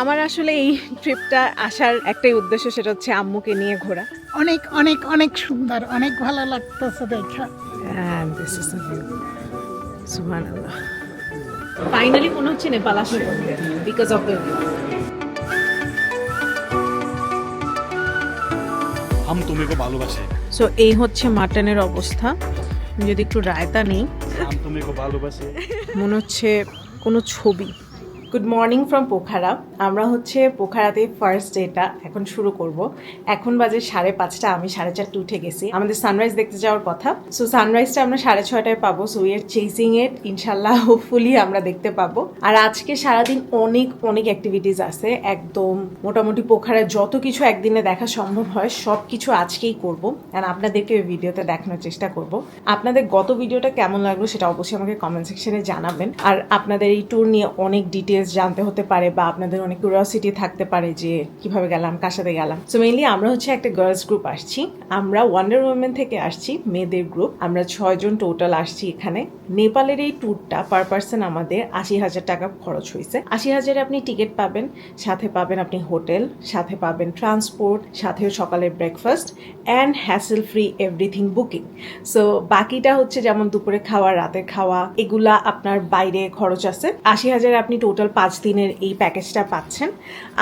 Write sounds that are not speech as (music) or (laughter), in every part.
আমার আসলে এই ট্রিপটা আসার একটাই উদ্দেশ্য সেটা হচ্ছে আম্মুকে নিয়ে ঘোরা। অনেক অনেক অনেক সুন্দর অনেক ভালো লাগতেছে দেখা. ফাইনালি মনে হচ্ছে নেপাল আসলে বিকজ অফ দ্য হাম তুমিকে ভালোবাসে। সো এই হচ্ছে মাটনের অবস্থা। যদি একটু রায়তা নেই। হাম তুমিকে ভালোবাসে। মনে হচ্ছে কোনো ছবি। গুড মর্নিং ফ্রম পোখারা আমরা হচ্ছে পোখারাতে ফার্স্ট ডেটা এখন শুরু করব। এখন বাজে সাড়ে পাঁচটা, আমি সাড়ে চারটে উঠে গেছি। আমাদের সানরাইজ দেখতে যাওয়ার কথা। সো সানরাইজটা আমরা সাড়ে ছয়টায় পাবো। So we are chasing it ইনশাল্লাহ হোপফুলি আমরা দেখতে পাবো। আর আজকে সারাদিন অনেক অনেক অ্যাক্টিভিটিস আছে। একদম মোটামুটি পোখারায় যত কিছু একদিনে দেখা সম্ভব হয় সব কিছু আজকেই করব। অ্যান্ড আপনাদেরকে ওই ভিডিওতে দেখানোর চেষ্টা করব। আপনাদের গত ভিডিওটা কেমন লাগল সেটা অবশ্যই আমাকে কমেন্ট সেকশনে জানাবেন। আর আপনাদের এই ট্যুর নিয়ে অনেক ডিটেলস জানতে হতে পারে বা আপনাদের অনেক কিউরিয়াসিটি থাকতে পারে যে কীভাবে গেলাম, কার সাথে গেলাম। সো মেইনলি আমরা হচ্ছে একটা গার্লস গ্রুপ আসছি। আমরা ওয়ান্ডার উইমেন থেকে আসছি, মেয়েদের গ্রুপ আমরা ছয়জন টোটাল আসছি এখানে। নেপালের এই ট্যুরটা পার পার্সন আমাদের আশি হাজার টাকা খরচ হয়েছে। আশি হাজারে আপনি টিকিট পাবেন, সাথে পাবেন আপনি হোটেল সাথে পাবেন ট্রান্সপোর্ট সাথে সকালের breakfast and hassle free everything booking so বাকিটা হচ্ছে যেমন দুপুরে খাওয়া রাতের খাওয়া, এগুলা আপনার বাইরে খরচ আছে। আশি হাজারে আপনি টোটাল পাঁচ দিনের এই প্যাকেজটা পাচ্ছেন।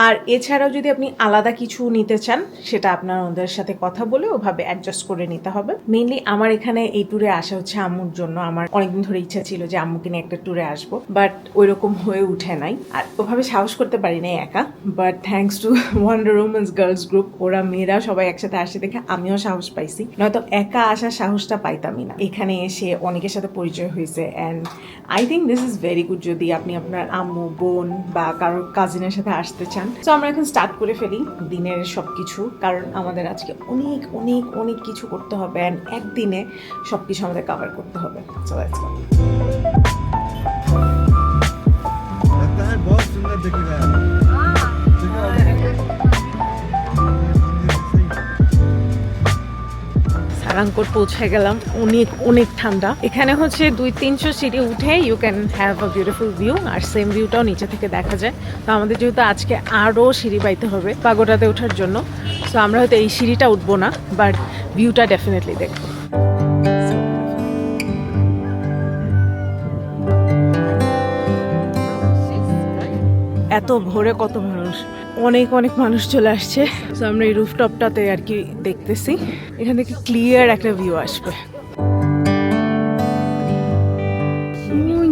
আর এছাড়াও যদি আপনি আলাদা কিছু নিতে চান, সেটা আপনার ওদের সাথে কথা বলে ওভাবে অ্যাডজাস্ট করে নিতে হবে। মেনলি আমার এখানে এই ট্যুরে আসা হচ্ছে আম্মুর জন্য। আমার অনেকদিন ধরে ইচ্ছা ছিল যে আম্মুকে নিয়ে একটা ট্যুরে আসব বাট ওই রকম হয়ে উঠে নাই। আর ওভাবে সাহস করতে পারি নাই একা but thanks to wonder women's girls group ওরা মেয়েরা সবাই একসাথে আসে দেখে আমিও সাহস পাইছি। নয়তো একা আসার সাহসটা পাইতামই না। এখানে এসে অনেকের সাথে পরিচয় হয়েছে and I think this is very good যদি আপনি আপনার আম্মু বোন বা কারোর কাজিনের সাথে আসতে চান তো আমরা এখন স্টার্ট করে ফেলি দিনের সব কিছু কারণ আমাদের আজকে অনেক অনেক অনেক কিছু করতে হবে অ্যান্ড একদিনে সব কিছু আমাদের কভার করতে হবে So let's go. लगता है बहुत सुंदर दिख रहा है সারাংকোট পৌঁছে গেলাম। অনেক অনেক ঠান্ডা। এখানে হচ্ছে দুই তিনশো সিঁড়ি উঠে you can have a beautiful view R same ভিউটাও নিচে থেকে দেখা যায়। তো আমাদের যেহেতু আজকে আরও সিঁড়ি পাইতে হবে পাগোটাতে ওঠার জন্য সো আমরা হয়তো এই সিঁড়িটা উঠবো না বাট ভিউটা ডেফিনেটলি দেখব। এত ভোরে কত মানুষ? অনেক অনেক মানুষ চলে আসছে। তো আমরা এই রুফটপটাতে আর কি দেখতেছি। এখান থেকে ক্লিয়ার একটা ভিউ আসবে।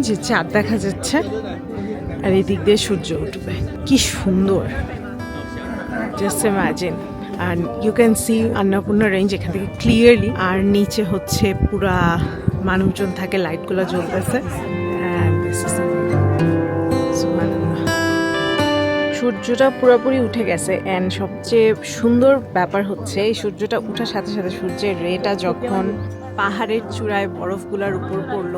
যে চাঁদ দেখা যাচ্ছে। আর এই দিক দিয়ে সূর্য উঠবে। কি সুন্দর। Just imagine R you can see Annapurna range এখান থেকে ক্লিয়ারলি আর নিচে হচ্ছে পুরা মানুষজন থাকে লাইটগুলো জ্বলতেছে। সূর্যটা পুরোপুরি উঠে গেছে অ্যান্ড সবচেয়ে সুন্দর ব্যাপার হচ্ছে এই সূর্যটা উঠার সাথে সাথে সূর্যের রেটা যখন পাহাড়ের চূড়ায় বরফগুলোর উপর পড়ল,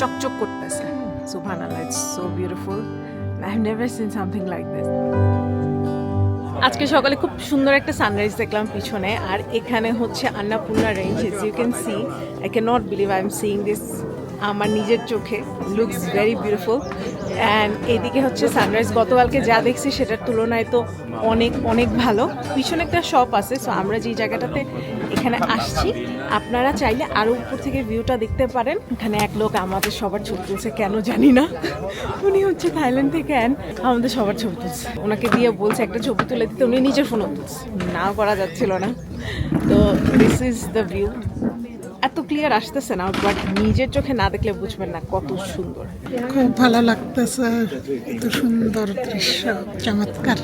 চকচক করতেছে। সুবহানাল্লাহ it's so beautiful I have never seen something like this আজকে সকালে খুব সুন্দর একটা সানরাইজ দেখলাম পিছনে, আর এখানে হচ্ছে Annapurna range you can see I can not believe I am seeing this আমার নিজের চোখে লুকস ভেরি বিউটিফুল অ্যান্ড এদিকে হচ্ছে সানরাইজ গতকালকে যা দেখছি সেটার তুলনায় তো অনেক অনেক ভালো। পিছনে একটা শপ আছে সো আমরা যেই জায়গাটাতে এখানে আসছি, আপনারা চাইলে আরও উপর থেকে ভিউটা দেখতে পারেন। এখানে এক লোক আমাদের সবার ছবি তুলছে, কেন জানি না। উনি হচ্ছে থাইল্যান্ড থেকে অ্যান আমাদের সবার ছবি তুলছে। ওনাকে দিয়ে বলছে, একটা ছবি তুলে দিতে। উনি নিজের ফোনও তুলছে। না করা যাচ্ছিল না। তো দিস ইজ দ্য ভিউ এত ক্লিয়ার আসতেছে না বাট নিজের চোখে না দেখলে বুঝবেন না কত সুন্দর। খুব ভালো লাগতেছে, এত সুন্দর দৃশ্য, চমৎকার।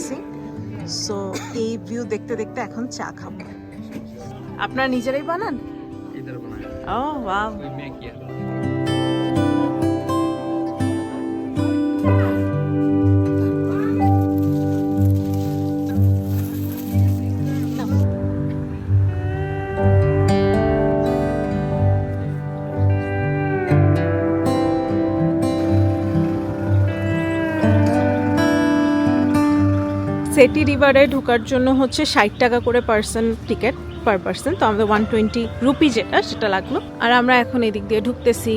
করতেছি। সো এই ভিউ দেখতে দেখতে এখন চা খাব। আপনারা নিজেরাই বানান? ও বাহ সেটি রিভারে ঢোকার জন্য হচ্ছে ষাট টাকা করে পার্সন টিকিট পার পার্সন তো আমাদের ওয়ান টোয়েন্টি রুপি যেটা, সেটা লাগল। আর আমরা এখন এদিক দিয়ে ঢুকতেছি।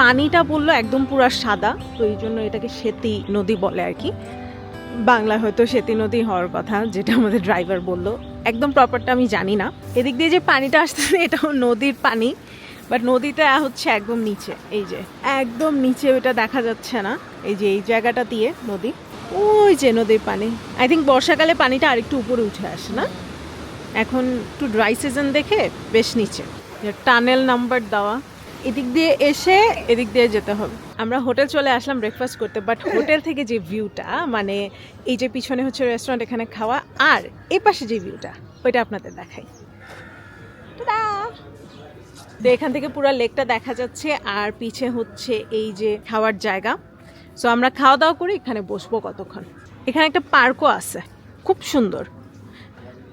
পানিটা বলল একদম পুরা সাদা, তো এই জন্য এটাকে সেতি নদী বলে আর কি। বাংলা হয়তো সেতী নদী হওয়ার কথা, যেটা আমাদের ড্রাইভার বলল। একদম প্রপারটা আমি জানি না। এদিক দিয়ে যে পানিটা আসতেছে, এটাও নদীর পানি। বাট নদীটা হচ্ছে একদম নিচে, এই যে। একদম নিচে ওটা দেখা যাচ্ছে না, এই যে এই জায়গাটা দিয়ে নদী। ওই যে নদীর পানি। আই থিঙ্ক বর্ষাকালে পানিটা আরেকটু উপরে উঠে আসে, না? এখন একটু ড্রাই সিজন দেখে বেশ নিচে। টানেল নাম্বার দেওয়া। এদিক দিয়ে এসে এদিক দিয়ে যেতে হবে। আমরা হোটেল চলে আসলাম ব্রেকফাস্ট করতে বাট হোটেল থেকে যে ভিউটা মানে এই যে পিছনে হচ্ছে রেস্টুরেন্ট এখানে খাওয়া, আর এই পাশে যে ভিউটা ওইটা আপনাদের দেখাই। তো এখান থেকে পুরো লেকটা দেখা যাচ্ছে, আর পিছে হচ্ছে এই যে খাওয়ার জায়গা। সো আমরা খাওয়া দাওয়া করে এখানে বসবো কতক্ষণ? এখানে একটা পার্কও আছে। খুব সুন্দর।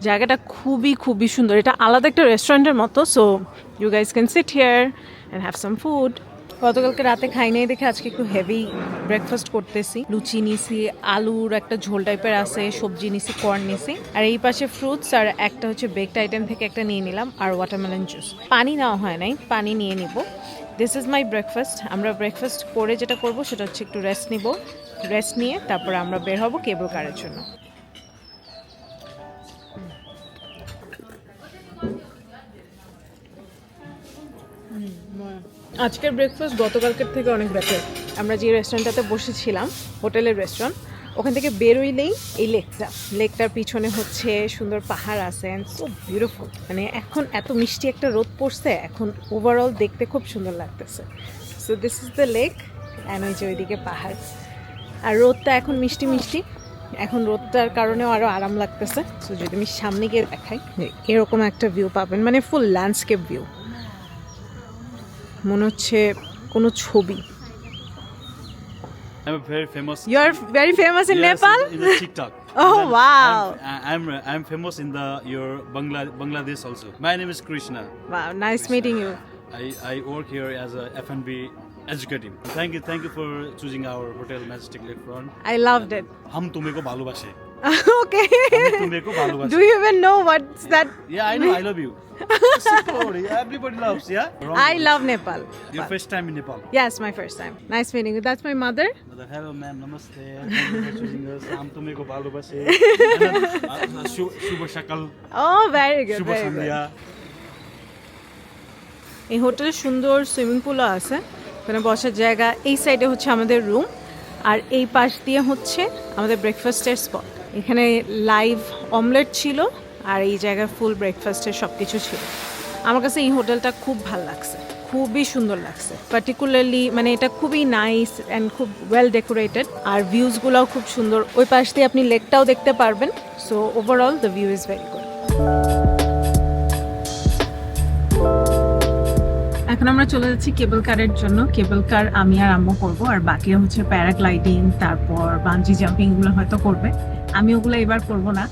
জায়গাটা খুবই খুবই সুন্দর। এটা আলাদা একটা রেস্টুরেন্টের মতো। So you guys can sit here and have some food গতকালকে রাতে খাই নাই দেখে আজকে একটু হেভি ব্রেকফাস্ট করতেছি। লুচি নিছি, আলুর একটা ঝোল টাইপের আছে, সবজি নিছি কর্ন নিছি। আর এই পাশে ফ্রুটস আর একটা হচ্ছে বেকড আইটেম থেকে একটা নিয়ে নিলাম আর ওয়াটারমেলন জুস পানি নেওয়া হয় নাই, পানি নিয়ে নিব। দিস ইজ মাই ব্রেকফাস্ট আমরা ব্রেকফাস্ট করে যেটা করব সেটা হচ্ছে একটু রেস্ট নিব। রেস্ট নিয়ে তারপর আমরা বের হব কেবল কারের জন্য। আজকের ব্রেকফাস্ট গতকালকের থেকে অনেক বেটার আমরা যে রেস্টুরেন্টটাতে বসেছিলাম, হোটেলের রেস্টুরেন্ট ওখান থেকে বেরোইলেই এই লেকটা লেকটার পিছনে হচ্ছে সুন্দর পাহাড় আছে সো বিউটিফুল মানে এখন এত মিষ্টি একটা রোদ পড়ছে, এখন ওভারঅল দেখতে খুব সুন্দর লাগতেছে। So this is the lake and ওই যে ওইদিকে পাহাড়। আর রোদটা এখন মিষ্টি মিষ্টি। এখন রোদটার কারণেও আরও আরাম লাগতেছে। সো যদি আমি সামনে গিয়ে দেখাই, এরকম একটা ভিউ পাবেন মানে ফুল ল্যান্ডস্কেপ ভিউ মনে হচ্ছে কোনো ছবি I'm very famous. you are very famous in yes, Nepal? In in TikTok. oh and wow. I'm, I'm I'm famous in the your Bangla, Bangladesh also. My name is Krishna. Wow, nice Krishna. meeting you. I, I work here as a F&B thank you you thank you for choosing our hotel majestic lakefront i loved it হাম তুমিকো ভালোবাসে okay. Do you even know what's that? Yeah, I know. I love you. Everybody loves, yeah? Wrong I love Nepal. Your first time in Nepal? Yes, my first time. Nice meeting you. That's my mother. Mother, hello ma'am, namaste. I'm Tumeko Balubase. Shubha Shakal. Oh, very good. Shubha Sandhya. এই হোটেলে সুন্দর swimming পুলও আছে ওখানে বসার জায়গা এই সাইডে হচ্ছে আমাদের রুম আর এই পাশ দিয়ে হচ্ছে আমাদের ব্রেকফাস্টের স্পট এখানে লাইভ অমলেট ছিল আর এই জায়গায় ফুল ব্রেকফাস্টের সব কিছু ছিল। আমার কাছে এই হোটেলটা খুব ভালো লাগছে, খুবই সুন্দর লাগছে। পার্টিকুলারলি মানে এটা খুবই নাইস অ্যান্ড খুব ওয়েল ডেকোরেটেড আর ভিউজগুলোও খুব সুন্দর। ওই পাশ দিয়ে আপনি লেকটাও দেখতে পারবেন so overall the view is very good এখন আমরা চলে যাচ্ছি কেবল কারের জন্য। কেবল কার আমি আর আম্মু করব, আর বাকি হচ্ছে প্যারাগ্লাইডিং তারপর বাঞ্জি জাম্পিংগুলো হয়তো করবে। আমি ওগুলো এবার করব না।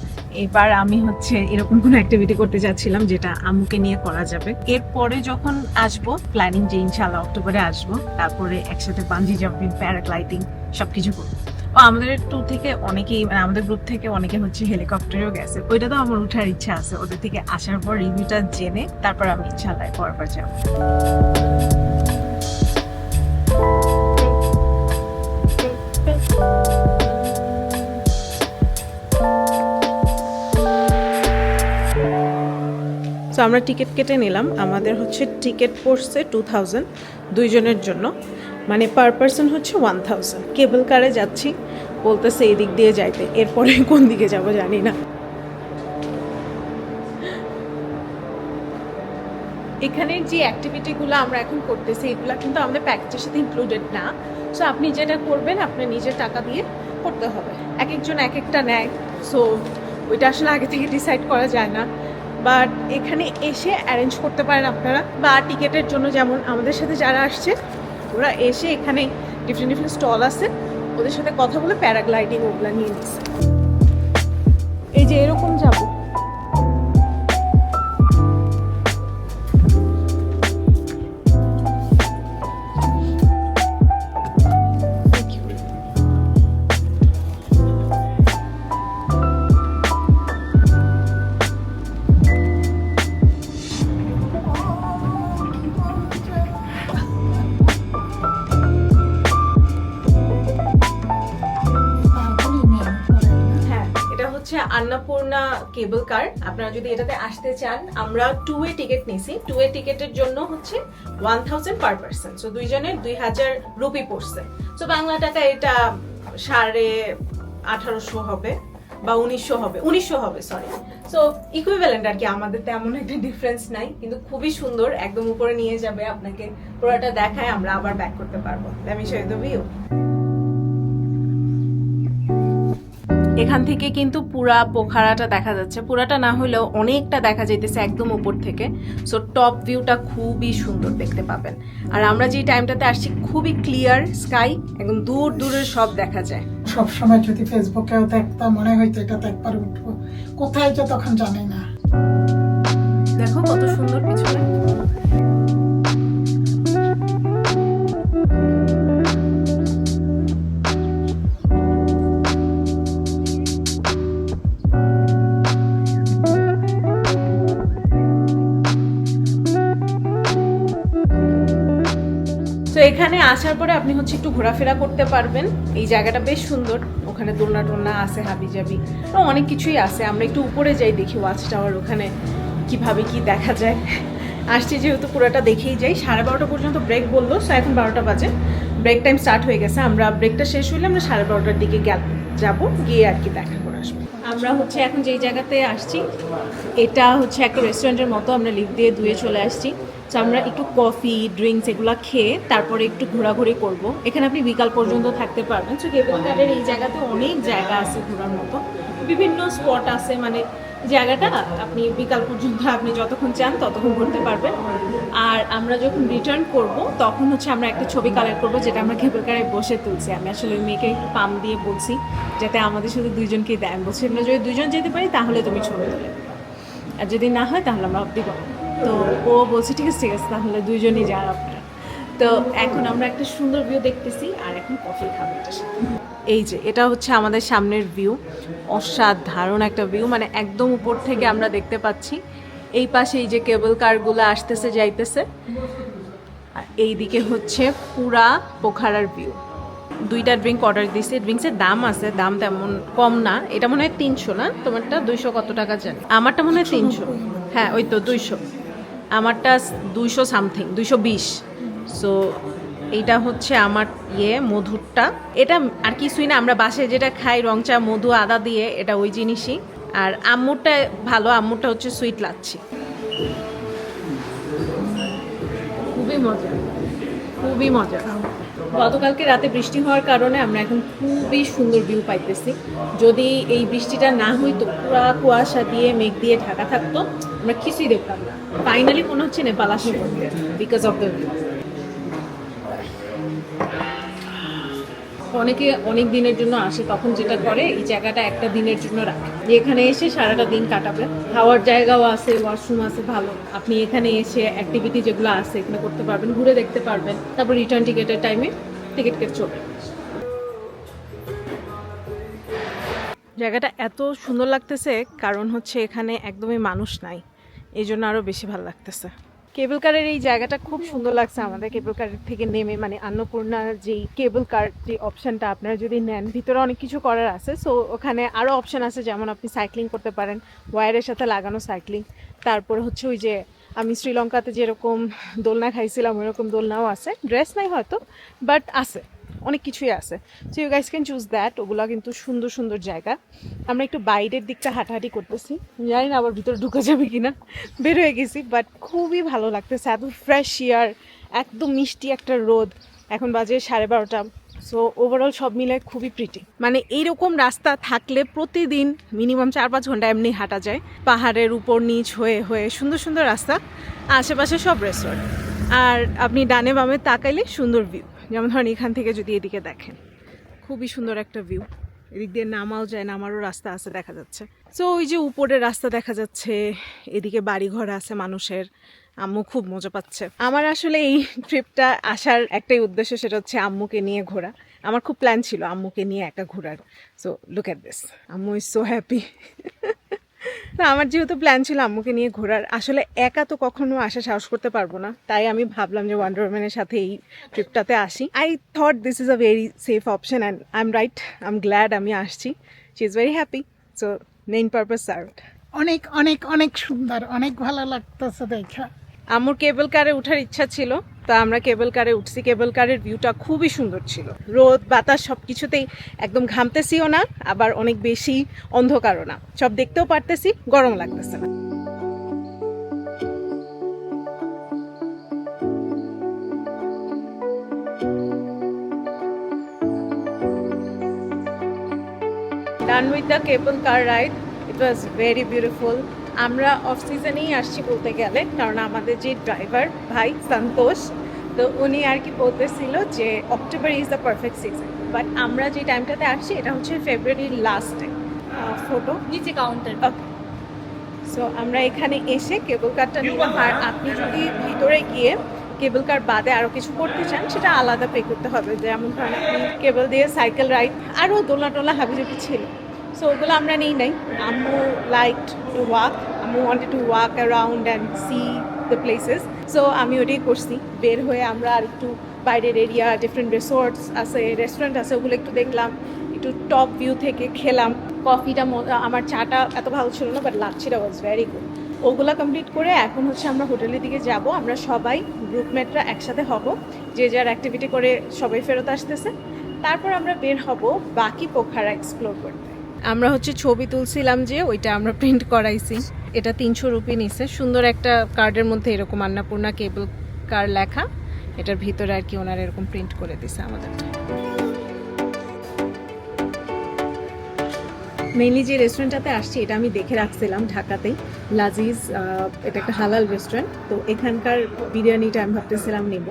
এবার আমি হচ্ছে এরকম কোনো অ্যাক্টিভিটি করতে যাচ্ছিলাম যেটা আম্মুকে নিয়ে করা যাবে। এরপরে যখন আসব প্ল্যানিং যে ইনশাল্লাহ অক্টোবরে আসব, তারপরে একসাথে বাঞ্জি জাম্পিং প্যারাগ্লাইডিং সবকিছু করব। ও আমাদের ট্যুর থেকে অনেকেই মানে আমাদের গ্রুপ থেকে অনেকে হচ্ছে হেলিকপ্টারেও গেছে। ওইটা তো আমার উঠার ইচ্ছা আছে। ওদের থেকে আসার পর রিভিউটা জেনে তারপর আমি ইনশাল্লাহ পরবার যাব। আমরা টিকিট কেটে নিলাম। আমাদের হচ্ছে টিকিট পড়ছে টু থাউজেন্ড দুইজনের জন্য। মানে পার পার্সন হচ্ছে ওয়ান থাউজেন্ড কেবল কারে যাচ্ছি, বলতেছে এই দিক দিয়ে যাইতে। এরপরে কোন দিকে যাব জানি না। এখানে যে অ্যাক্টিভিটিগুলো আমরা এখন করতেছি, এগুলো কিন্তু আমাদের প্যাকেজের সাথে ইনক্লুডেড না। সো আপনি যেটা করবেন, আপনার নিজের টাকা দিয়ে করতে হবে। এক একজন এক একটা নেয়। সো ওইটা আসলে আগে থেকে ডিসাইড করা যায় না। বাট এখানে এসে অ্যারেঞ্জ করতে পারেন আপনারা। বা টিকেটের জন্য যেমন আমাদের সাথে যারা আসছে, ওরা এসে এখানে ডিফারেন্ট ডিফারেন্ট স্টল আছে। ওদের সাথে কথা বলে প্যারাগ্লাইডিং ওগুলো নিয়ে নিচ্ছে। এই যে এরকম কেবল কার আপনারা যদি এটাতে আসতে চান, আমরা টু এ টিকিট নিছি। টু এ টিকিটের জন্য হচ্ছে one thousand per person so দুইজনের দুই হাজার রুপি পড়ছে। সো বাংলা টাকা এটা সাড়ে আঠারোশো হবে বা উনিশশো হবে উনিশশো হবে সরি সো ইকুইভ্যালেন্ট আর কি, আমাদের তেমন একটা ডিফারেন্স নাই, কিন্তু খুবই সুন্দর, একদম উপরে নিয়ে যাবে, আপনাকে পুরোটা দেখায় আমরা আবার ব্যাক করতে পারব। আমি শো দ্য ভিউ এখান থেকে কিন্তু পুরা পোখারাটা দেখা যাচ্ছে। পুরাটা না হলেও অনেকটা দেখা যাইতেছে একদম উপর থেকে। সো টপ ভিউটা খুবই সুন্দর দেখতে পাবেন। আর আমরা যে টাইমটাতে আসছি খুবই ক্লিয়ার স্কাই একদম দূর দূরের সব দেখা যায়। সব সময় যদি ফেসবুকেও দেখতাম মনে হইতো এটাতে একবার উঠবো। কোথায় যে তখন জানি না। দেখো কত সুন্দর পিছনে। এখানে আসার পরে আপনি হচ্ছে একটু ঘোরাফেরা করতে পারবেন। এই জায়গাটা বেশ সুন্দর। ওখানে দোলনা টোলনা আছে হাবি জাবি অনেক কিছুই আছে। আমরা একটু উপরে যাই, দেখি ওয়াচ টাওয়ার ওখানে কীভাবে কি দেখা যায়। আসছি যেহেতু পুরোটা দেখেই যাই। সাড়ে বারোটা পর্যন্ত ব্রেক বলল সো এখন বারোটা বাজে। ব্রেক টাইম স্টার্ট হয়ে গেছে। আমরা ব্রেকটা শেষ হইলে আমরা সাড়ে বারোটার দিকে যাব, গিয়ে আর কি দেখা করে আসব। আমরা হচ্ছে এখন যেই জায়গাতে আসছি, এটা হচ্ছে একটা রেস্টুরেন্টের মতো। আমরা লিফট দিয়ে ধুয়ে চলে আসছি। তো আমরা একটু কফি ড্রিঙ্কস এগুলো খেয়ে তারপরে একটু ঘোরাঘুরি করব। এখানে আপনি বিকাল পর্যন্ত থাকতে পারবেন। সো কেবল কার্ডের এই জায়গাতে অনেক জায়গা আছে ঘোরার মতো। বিভিন্ন স্পট আছে মানে জায়গাটা আপনি বিকাল পর্যন্ত আপনি যতক্ষণ চান ততক্ষণ ঘুরতে পারবেন। আর আমরা যখন রিটার্ন করব, তখন হচ্ছে আমরা একটা ছবি কালেক্ট করব, যেটা আমরা কেবল কারে বসে তুলছি। আমি আসলে ওই মেয়েকে একটু পাম দিয়ে বলছি, যাতে আমাদের শুধু দুইজনকেই দেয়। বলছি, আমরা যদি দুজন যেতে পারি, তাহলে তুমি ছবি তুলে আর যদি না হয়, তাহলে আমরা দিব না। তো ও বলছে, ঠিক আছে ঠিক আছে, তাহলে দুইজনই যান আপনারা। তো এখন আমরা একটা সুন্দর ভিউ দেখতেছি আর এখন কফি খাব। এই যে, এটা হচ্ছে আমাদের সামনের ভিউ অসাধারণ একটা ভিউ মানে একদম উপর থেকে আমরা দেখতে পাচ্ছি। এই পাশে এই যে কেবল কারগুলো আসতেছে, যাইতেছে। আর এইদিকে হচ্ছে পুরা পোখারার ভিউ দুইটা ড্রিঙ্ক অর্ডার দিয়েছি। ড্রিঙ্কসের দাম আছে, দাম তেমন কম না। এটা মনে হয় তিনশো না? তোমারটা দুইশো কত টাকা জানি। আমারটা মনে হয় তিনশো। হ্যাঁ ওই তো দুইশো। আমারটা দুইশো সামথিং দুইশো বিশ। সো এইটা হচ্ছে আমার ইয়ে মধুরটা। এটা আর কিছুই না আমরা বাসায় যেটা খাই রং চা মধু আদা দিয়ে এটা ওই জিনিসই। আর আম্মুরটা ভালো আম্মুরটা হচ্ছে সুইট লাচ্ছি। খুবই মজা খুবই মজা গতকালকে রাতে বৃষ্টি হওয়ার কারণে আমরা এখন খুবই সুন্দর ভিউ পাইতেছি। যদি এই বৃষ্টিটা না হইতো, পুরা কুয়াশা দিয়ে, মেঘ দিয়ে ঢাকা থাকতো, আমরা কিছুই দেখতাম না। ফাইনালি মনে হচ্ছে নেপাল আসে বিকজ অফ দ্য ভিউ অনেকে অনেক দিনের জন্য আসে, তখন যেটা করে, এই জায়গাটা একটা দিনের জন্য রাখে। এখানে এসে সারাটা দিন কাটাবে। খাওয়ার জায়গাও আছে ওয়াশরুম আছে, ভালো। আপনি এখানে এসে অ্যাক্টিভিটি যেগুলো আছে, এখানে করতে পারবেন, ঘুরে দেখতে পারবেন। তারপর রিটার্ন টিকেটের টাইমে টিকিট কেটে চলে জায়গাটা এত সুন্দর লাগতেছে, কারণ হচ্ছে এখানে একদমই মানুষ নাই। এই জন্য আরও বেশি ভালো লাগতেছে। কেবল কারের এই জায়গাটা খুব সুন্দর লাগছে আমাদের। কেবল কার থেকে নেমে মানে অন্নপূর্ণার যে কেবল কার যে অপশনটা আপনারা যদি নেন, ভিতরে অনেক কিছু করার আছে। সো ওখানে আরও অপশান আছে যেমন আপনি সাইক্লিং করতে পারেন ওয়ারের সাথে লাগানো সাইক্লিং তারপর হচ্ছে ওই যে আমি শ্রীলঙ্কাতে যেরকম দোলনা খাইছিলাম ওইরকম দোলনাও আছে। ড্রেস নাই হয়তো বাট আছে। অনেক কিছুই আছে। So you guys can choose that ওগুলো কিন্তু সুন্দর সুন্দর জায়গা। আমরা একটু বাইরের দিকটা হাঁটাহাঁটি করতেছি। জানি না আবার ভিতরে ঢুকে যাবে কিনা। বের হয়ে গেছি বাট খুবই ভালো লাগতেছে। এত ফ্রেশ ইয়ার একদম মিষ্টি একটা রোদ। এখন বাজে সাড়ে বারোটা। সো ওভারঅল সব মিলে খুবই প্রিটি মানে এইরকম রাস্তা থাকলে প্রতিদিন মিনিমাম চার পাঁচ ঘণ্টা এমনি হাঁটা যায়। পাহাড়ের উপর নিচ হয়ে হয়ে সুন্দর সুন্দর রাস্তা। আশেপাশে সব রেস্টুরেন্ট আর আপনি ডানে বামে তাকাইলে সুন্দর ভিউ যেমন ধরেন এখান থেকে যদি এদিকে দেখেন, খুবই সুন্দর একটা ভিউ এদিক দিয়ে নামাও যায়, নামারও রাস্তা আছে, দেখা যাচ্ছে। সো ওই যে উপরের রাস্তা দেখা যাচ্ছে, এদিকে বাড়িঘর আছে মানুষের, আম্মু খুব মজা পাচ্ছে। আমার আসলে এই ট্রিপটা আসার একটাই উদ্দেশ্য, সেটা হচ্ছে আম্মুকে নিয়ে ঘোরা। আমার খুব প্ল্যান ছিল আম্মুকে নিয়ে একা ঘোরার। সো লুক অ্যাট দিস আম্মু ইজ সো হ্যাপি না, আমার যেহেতু প্ল্যান ছিল আম্মুকে নিয়ে ঘোরার, আসলে একা তো কখনো আসা সাহস করতে পারব না। তাই আমি ভাবলাম যে ওয়ান্ডার ওম্যানের সাথে এই ট্রিপটাতে আসি। I thought this is a very safe option and I am right I am glad আমি আসছি। She is very happy so main purpose serve অনেক অনেক অনেক সুন্দর, অনেক ভালো লাগতেছে দেখা। আমার কেবল কারে ওঠার ইচ্ছা ছিল, তা আমরা কেবল কারে উঠছি। কেবল কারের ভিউটা খুবই সুন্দর ছিল। রোদ, বাতাস সব কিছুতেই একদম ঘামতেছিও না, আবার অনেক বেশি অন্ধকারও না। সব দেখতেও পারতেছি, গরম লাগতেছে না। The cable car ride it was very beautiful আমরা অফ সিজনেই আসছি বলতে গেলে কারণ আমাদের যে ড্রাইভার ভাই সন্তোষ তো উনি আর কি বলতেছিল যে October is the perfect season but আমরা যে টাইমটাতে আসছি এটা হচ্ছে ফেব্রুয়ারির লাস্টে ফটো নিচে কাউন্টার ওকে সো আমরা এখানে এসে কেবল কারটা নিলাম আর আপনি যদি ভিতরে গিয়ে কেবল কার বাদে আরও কিছু করতে চান সেটা আলাদা পে করতে হবে। যেমন ধরেন আপনি কেবল দিয়ে সাইকেল রাইড আরও দোলা টোলা হাবিজাবি ছিল। সো ওগুলো আমরা নেই নাই। আম্মু লাইক টু ওয়াক আম্মু wanted to walk around and see the places so আমি ওটাই করছি। বের হয়ে আমরা আর একটু বাইরের এরিয়া ডিফারেন্ট রিসোর্টস আছে রেস্টুরেন্ট আছে, ওগুলো একটু দেখলাম। একটু টপ ভিউ থেকে খেলাম। কফিটা আমার চাটা এত ভালো ছিল না বাট লাচ্ছিটা ওয়াজ ভেরি গুড ওগুলা কমপ্লিট করে এখন হচ্ছে আমরা হোটেলের দিকে যাব। আমরা সবাই গ্রুপমেটরা একসাথে হব। যে যার অ্যাক্টিভিটি করে সবাই ফেরত আসতেছে। তারপর আমরা বের হব বাকি পোখারা এক্সপ্লোর করতে। আমরা হচ্ছে ছবি তুলছিলাম যে ওইটা আমরা প্রিন্ট করাইছি। এটা তিনশো রুপি নিছে। সুন্দর একটা কার্ডের মধ্যে এরকম আন্নাপূর্ণা কেবল কার লেখা। এটার ভিতরে আর কি ওনারা এরকম প্রিন্ট করে দিছে আমাদের। মেইনলি যে রেস্টুরেন্টটাতে আসছি, এটা আমি দেখে রাখছিলাম ঢাকাতেই। লাজিজ এটা একটা হালাল রেস্টুরেন্ট তো এখানকার বিরিয়ানিটা আমি ভাবতেছিলাম নেব।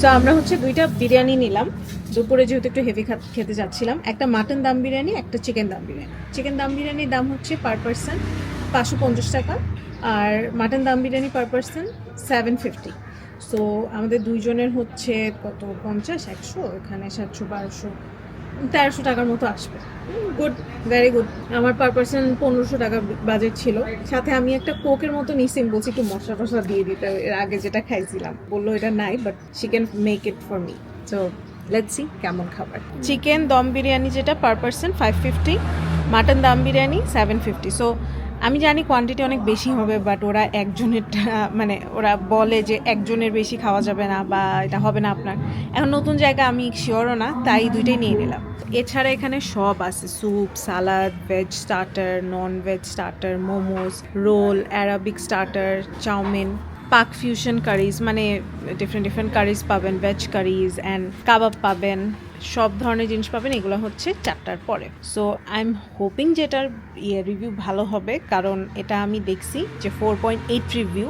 তো আমরা হচ্ছে দুইটা বিরিয়ানি নিলাম। দুপুরে যেহেতু একটু হেভি খেতে যাচ্ছিলাম, একটা মাটন দাম বিরিয়ানি, একটা চিকেন দাম বিরিয়ানি। চিকেন দাম বিরিয়ানির দাম হচ্ছে পার পার্সন পাঁচশো পঞ্চাশ টাকা, আর মাটন দাম biryani per person seven fifty so আমাদের দুইজনের হচ্ছে কত? পঞ্চাশ, একশো, এখানে সাতশো, বারোশো। তেরোশো টাকার মতো আসবে। গুড ভেরি গুড আমার পার পার্সন পনেরোশো টাকা বাজেট ছিল। সাথে আমি একটা কোকের মতো নিছি বলছি একটু মশলা টশলা দিয়ে দিতে এর আগে যেটা খাইছিলাম, বলল এটা নাই but she can make it for me so let's see কেমন খাবার। চিকেন দম বিরিয়ানি যেটা per person five fifty mutton dum biryani seven fifty so আমি জানি কোয়ান্টিটি অনেক বেশি হবে বাট ওরা একজনেরটা মানে ওরা বলে যে একজনের বেশি খাওয়া যাবে না বা এটা হবে না আপনার। এখন নতুন জায়গা আমি শিওরও না, তাই দুইটাই নিয়ে নিলাম। এছাড়া এখানে সব আছে soup salad veg starter non veg starter momos roll Arabic starter chowmein. পাক ফিউশন কারিজ মানে ডিফারেন্ট ডিফারেন্ট কারিজ পাবেন ভেজ কারিজ অ্যান্ড কাবাব পাবেন সব ধরনের জিনিস পাবেন এগুলো হচ্ছে চারটার পরে। সো আই এম হোপিং যে এটার ইয়ে রিভিউ ভালো হবে কারণ এটা আমি দেখছি যে four point eight review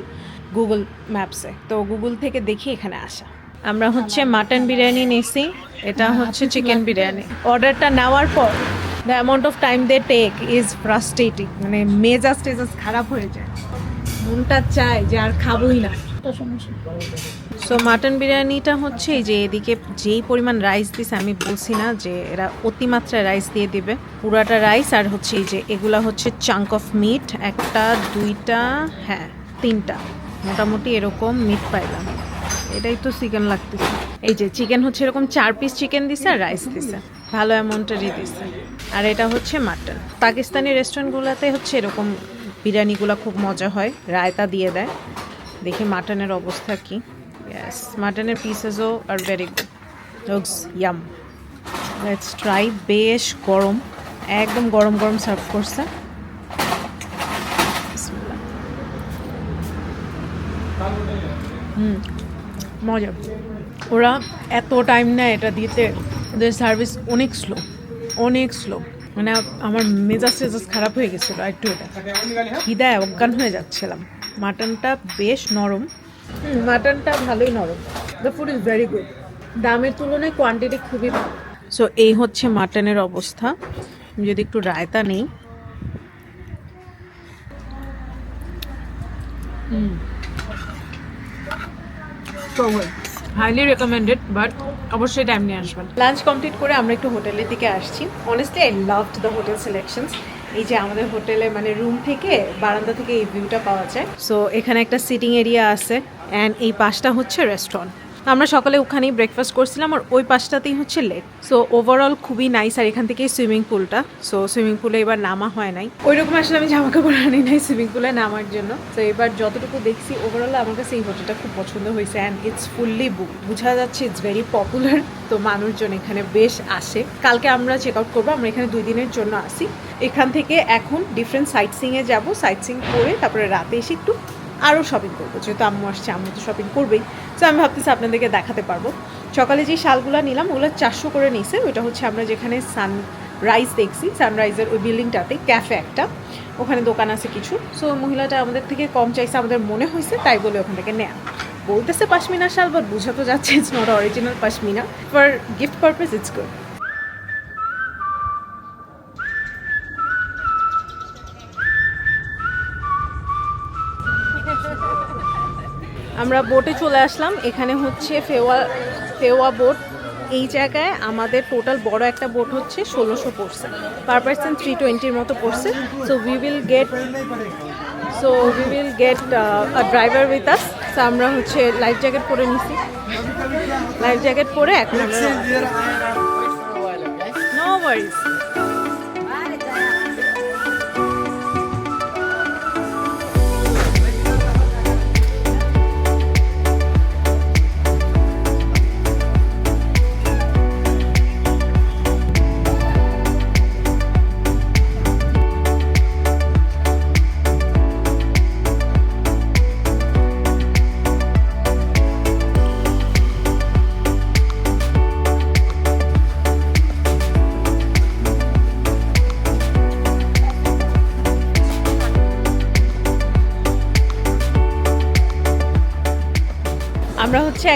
Google ম্যাপসে তো গুগল থেকে দেখি এখানে আসা। আমরা হচ্ছে মাটন বিরিয়ানি নিছি এটা হচ্ছে চিকেন বিরিয়ানি অর্ডারটা নেওয়ার পর the amount of time they take is frustrating মানে মেজাজ টেজাজ খারাপ হয়ে যায়। মনটা চায় যে আর খাবোই না। সো মাটন বিরিয়ানিটা হচ্ছে এই যে এদিকে যেই পরিমাণ রাইস দিছে আমি বলছি না যে এরা অতিমাত্রায় রাইস দিয়ে দিবে। পুরাটা রাইস আর হচ্ছে এই যে এগুলা হচ্ছে চাঙ্ক অফ মিট একটা দুইটা হ্যাঁ তিনটা। মোটামুটি এরকম মিট পাইলাম। এটাই তো চিকেন লাগতেছে। এই যে চিকেন হচ্ছে এরকম চার পিস চিকেন দিছে আর রাইস দিছে। ভালো অ্যামাউন্টেরই দিছে। আর এটা হচ্ছে মাটন পাকিস্তানি রেস্টুরেন্টগুলোতে হচ্ছে এরকম বিরিয়ানিগুলো খুব মজা হয়। রায়তা দিয়ে দেয়। দেখি মাটনের অবস্থা কি। ইয়েস মাটনের পিসেসও আর very good looks yum let's try বেশ গরম। একদম গরম গরম সার্ভ করছে। হুম, মজা। ওরা এত টাইম নেয় এটা দিতে। ওদের সার্ভিস অনেক স্লো অনেক স্লো মানে আমার মেজাজ টেজাজ খারাপ হয়ে গেছিল একটু এটা। খিদায় অজ্ঞান হয়ে যাচ্ছিলাম। মাটনটা বেশ নরম। মাটনটা ভালোই নরম। The food is very good দামের তুলনায় কোয়ান্টিটি খুবই সো এই হচ্ছে মাটনের অবস্থা। যদি একটু রায়তা নেই। হাইলি রেকমেন্ডেড বাট অবশ্যই টাইম নিয়ে আসবেন। লাঞ্চ কমপ্লিট করে আমরা একটু হোটেলের দিকে আসছি। Honestly I loved the hotel selections এই যে আমাদের হোটেলে মানে রুম থেকে বারান্দা থেকে এই ভিউটা পাওয়া যায়। সো এখানে একটা সিটিং এরিয়া আছে অ্যান্ড এই পাশটা হচ্ছে রেস্টুরেন্ট আমরা সকালে ওখানেই ব্রেকফাস্ট করছিলাম আর ওই পাশটাতেই হচ্ছে লেক সো ওভারঅল খুবই নাইস আর এখান থেকেই সুইমিং পুলটা সো সুইমিং পুলে এবার নামা হয় নাই। ওই রকম আসলে আমি জামা কাপড় আনি নাই সুইমিং পুলে নামার জন্য। তো এবার যতটুকু দেখছি ওভারঅল আমার কাছে এই হোটেলটা খুব পছন্দ হয়েছে অ্যান্ড ইটস ফুললি বুক বোঝা যাচ্ছে ইটস ভেরি পপুলার তো মানুষজন এখানে বেশ আসে। কালকে আমরা চেক আউট করব, আমরা এখানে দুই দিনের জন্য আসি। এখান থেকে এখন ডিফারেন্ট সাইট সিংয়ে যাব। সাইট সিং করে তারপরে রাতে এসে একটু আরও শপিং করব। যেহেতু আম্মু আসছে, আম্মু তো শপিং করবেই। তো আমি ভাবতেছি আপনাদেরকে দেখাতে পারব। সকালে যে শালগুলো নিলাম, ওগুলো চারশো করে নিছে। ওইটা হচ্ছে আমরা যেখানে সান রাইজ দেখছি সানরাইজের ওই বিল্ডিংটাতে ক্যাফে একটা। ওখানে দোকান আছে কিছু। সো মহিলাটা আমাদের থেকে কম চাইছে, আমাদের মনে হয়েছে, তাই বলে ওখান থেকে নেয়া। বলতেছে পাশমিনা শাল বাট বোঝা তো যাচ্ছে it's not original pashmina. For gift purpose it's good আমরা বোটে চলে আসলাম। এখানে হচ্ছে ফেওয়া ফেওয়া বোট এই জায়গায় আমাদের টোটাল বড় একটা বোট হচ্ছে ষোলোশো পড়ছে। পার পার্সন থ্রি টোয়েন্টির মতো পড়ছে। So we will get so we will get driver with us so আমরা হচ্ছে লাইফ জ্যাকেট পরে নিছি। লাইফ জ্যাকেট পরে এখন আমরা নো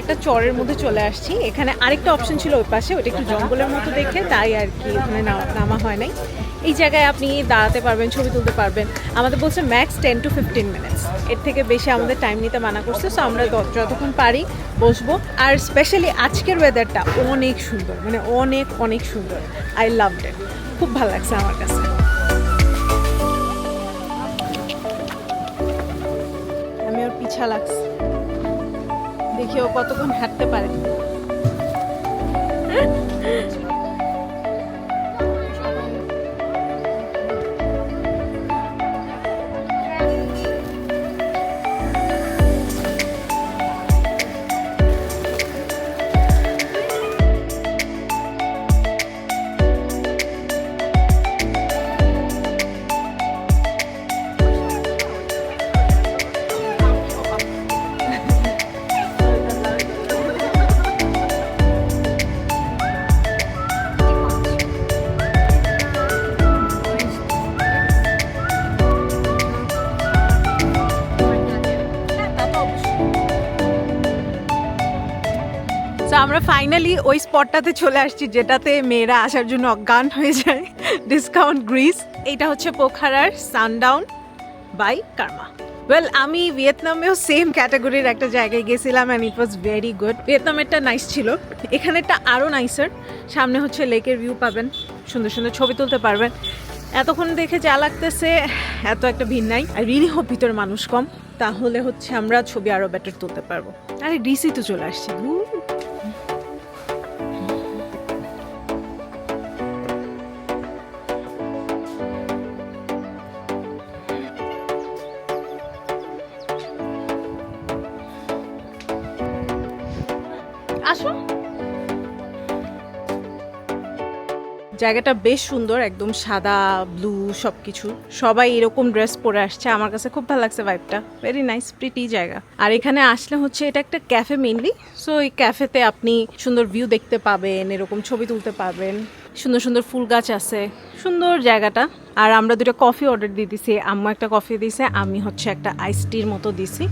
একটা চরের মধ্যে চলে আসছি। এখানে আরেকটা অপশন ছিল ওই পাশে, ওটা একটু জঙ্গলের মতো দেখে, তাই আর কি ওখানে নামা হয় নাই। এই জায়গায় আপনি দাঁড়াতে পারবেন, ছবি তুলতে পারবেন। আমাদের বলছে max ten to fifteen minutes এর থেকে বেশি আমাদের টাইম নিতে মানা করছে সো আমরা যতক্ষণ পারি বসবো। আর স্পেশালি আজকের ওয়েদারটা অনেক সুন্দর মানে অনেক অনেক সুন্দর। আই লাভ ইট খুব ভালো লাগছে আমার কাছে। আমি ওর পিছা লাগছে। দেখি ও কতক্ষণ হাঁটতে পারে। ওই স্পটটাতে চলে আসছি যেটাতে মেয়েরা আসার জন্য অজ্ঞান হয়ে যায়। ডিসকাউন্ট গ্রিস এইটা হচ্ছে পোখারার সানডাউন বাই কার্মা ওয়েল আমি ভিয়েতনামেও সেম ক্যাটাগরির একটা জায়গায় গেছিলাম and it was very good ভিয়েতনামেরটা nice ছিল। এখানেরটা আরও নাইসার সামনে হচ্ছে লেকের ভিউ পাবেন। সুন্দর সুন্দর ছবি তুলতে পারবেন। এতক্ষণ দেখে যা লাগতেছে, এত একটা ভিড় নাই। আর রিলি হোপ ভিতরে মানুষ কম। তাহলে হচ্ছে আমরা ছবি আরও বেটার তুলতে পারব। আরে ডিসি তো চলে আসছি। জায়গাটা বেশ সুন্দর, একদম সাদা ব্লু সব কিছু সবাই এরকম ড্রেস পরে আসছে, আমার কাছে খুব ভালো লাগছে ভাইবটা ভেরি নাইস প্রিটি জায়গা। আর এখানে আসলে হচ্ছে এটা একটা ক্যাফে মেনলি সো এই ক্যাফেতে আপনি সুন্দর ভিউ দেখতে পাবেন, এরকম ছবি তুলতে পারবেন। সুন্দর সুন্দর ফুল গাছ আছে। সুন্দর জায়গাটা। আর আমরা দুটো কফি অর্ডার দিয়ে দিছি। আম্মু একটা কফি দিছে, আমি হচ্ছে একটা আইস টির মতো দিছি।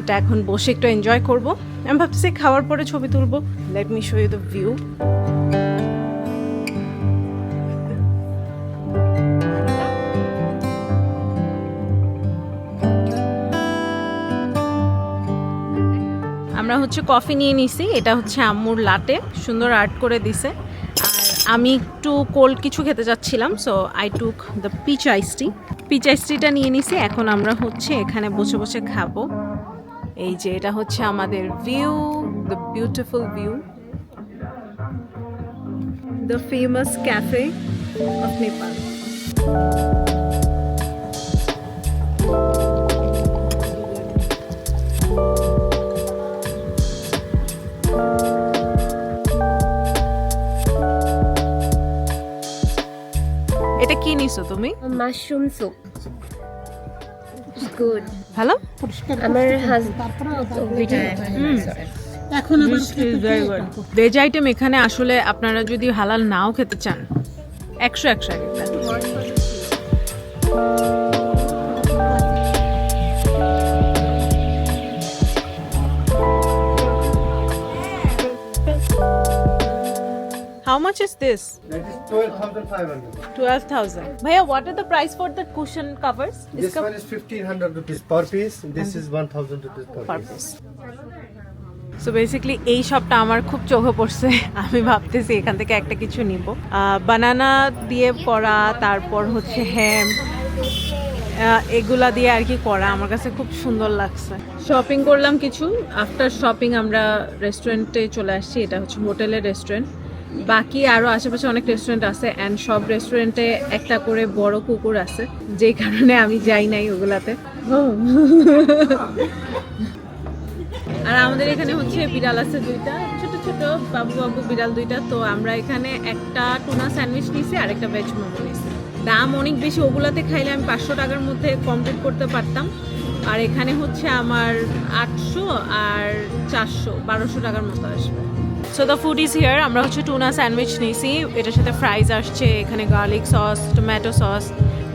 এটা এখন বসে একটু এনজয় করব। আমি ভাবছি খাওয়ার পরে ছবি তুলবো। Let me show you the view আমরা হচ্ছে কফি নিয়ে নিছি। এটা হচ্ছে আম্মুর লাটে সুন্দর আর্ট করে দিছে। আর আমি একটু কোল্ড কিছু খেতে যাচ্ছিলাম so I took the peach ice tea peach আইসটিটা নিয়ে নিছি, এখন আমরা হচ্ছে এখানে বসে বসে খাব। এই যে এটা হচ্ছে আমাদের view the beautiful view the famous cafe of Nepal. নিছো তুমি? মাশরুম স্যুপ গুড ভালো? আমার এখন? ভেজ আইটেম এখানে আসলে আপনারা যদি হালাল নাও খেতে চান একশো একশো এক একটা। How much is this? That is 12,500. 12,000. Bhaiya, what are the price for the cushion covers? This Iska... one is 1500 rupees per piece. This is 1000 rupees per, per piece. So basically এই শপটা আমার খুব চোখে পড়ছে আমি ভাবতেছি এখান থেকে একটা কিছু নিব বানানা দিয়ে করা তারপর হচ্ছে হ্যাম এগুলা দিয়ে আর কি করা আমার কাছে খুব সুন্দর লাগছে শপিং করলাম কিছু আফটার শপিং আমরা রেস্টুরেন্টে চলে আসছি এটা হচ্ছে হোটেলের রেস্টুরেন্ট বাকি আরও আশেপাশে অনেক রেস্টুরেন্ট আছে অ্যান্ড সব রেস্টুরেন্টে একটা করে বড় কুকুর আছে, যেই কারণে আমি যাই নাই ওগুলাতে। আর আমাদের এখানে হচ্ছে বিড়াল আছে দুইটা, ছোট ছোট, বাবু বাবু বিড়াল দুইটা, তো আমরা এখানে একটা টুনা স্যান্ডউইচ নিছি, আর একটা ভেজ মোমো নিছি। দাম অনেক বেশি, ওগুলাতে খাইলে আমি পাঁচশো টাকার মধ্যে কমপ্লিট করতে পারতাম। আর এখানে হচ্ছে আমার আটশো আর চারশো, বারোশো টাকার মতো আসবে। So the food is here আমরা হচ্ছে টুনা স্যান্ডউইচ নিয়েছি। এটার সাথে ফ্রাইজ আসছে, এখানে garlic sauce tomato sauce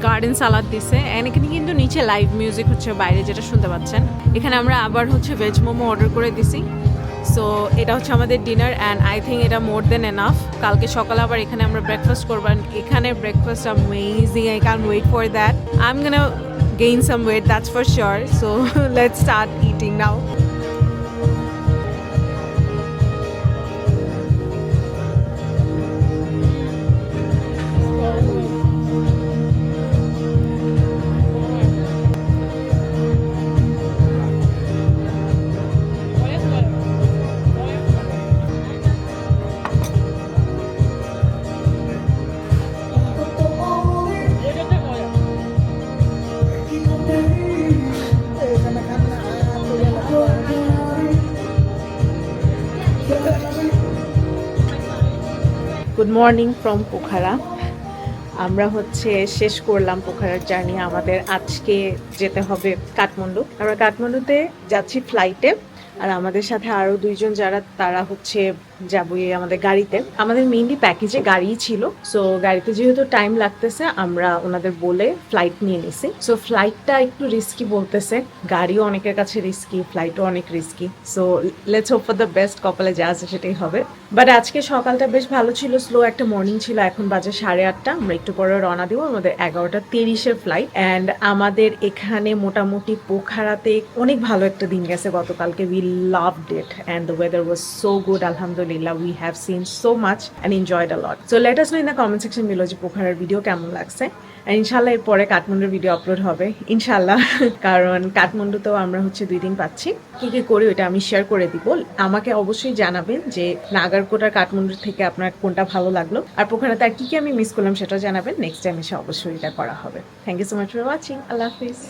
garden salad দিছে। অ্যান্ড এখানে কিন্তু নিচে লাইভ মিউজিক হচ্ছে বাইরে, যেটা শুনতে পাচ্ছেন। এখানে আমরা আবার হচ্ছে ভেজ মোমো অর্ডার করে দিছি। সো এটা হচ্ছে আমাদের ডিনার অ্যান্ড আই থিঙ্ক এটা মোর দেন এনাফ কালকে সকালে আবার এখানে আমরা ব্রেকফাস্ট করব। এখানে breakfast amazing I can wait for that I am gonna gain some weight that's for sure so (laughs) let's start eating now good morning from Pokhara আমরা হচ্ছে শেষ করলাম পোখারার জার্নি আমাদের আজকে যেতে হবে কাঠমান্ডু। আমরা কাঠমান্ডুতে যাচ্ছি ফ্লাইটে আর আমাদের সাথে আরও দুইজন যারা, তারা হচ্ছে যাবই আমাদের গাড়িতে। আমাদের মেইনলি প্যাকেজে গাড়িই ছিল। সো গাড়িতে যেহেতু টাইম লাগতেছে, আমরা ওনাদের বলে ফ্লাইট নিয়ে নিছি। সো ফ্লাইটটা একটু রিস্কি বলতেছে। গাড়িও অনেকের কাছে রিস্কি ফ্লাইটও অনেক risky so let's hope for the best কপালে যা আছে সেটাই হবে। বাট আজকে সকালটা বেশ ভালো ছিল স্লো একটা মর্নিং ছিল। এখন বাজে সাড়ে আটটা। আমরা একটু পরে রওনা দিব আমাদের এগারোটা তিরিশের ফ্লাইট অ্যান্ড আমাদের এখানে মোটামুটি পোখারাতে অনেক ভালো একটা দিন গেছে গতকালকে। We love that and the weather was so good আলহামদুলিল্লাহ। We have seen so much and enjoyed a lot so let us know in the comment section below যে পোখারার ভিডিও কেমন লাগছে। ইনশাল্লাহ এরপরে কাঠমান্ডুর ভিডিও আপলোড হবে। ইনশাল্লাহ (laughs) কারণ কাঠমান্ডুতেও আমরা হচ্ছে দুই দিন পাচ্ছি। কি কি করি ওটা আমি শেয়ার করে দিব। আমাকে অবশ্যই জানাবেন যে নাগারকোট আর কাঠমান্ডুর থেকে আপনার কোনটা ভালো লাগল। আর পোখারাতে আর কি কি আমি মিস করলাম সেটা জানাবেন। নেক্সট টাইম এসে অবশ্যই এটা করা হবে। Thank you so much for watching Allah Hafiz.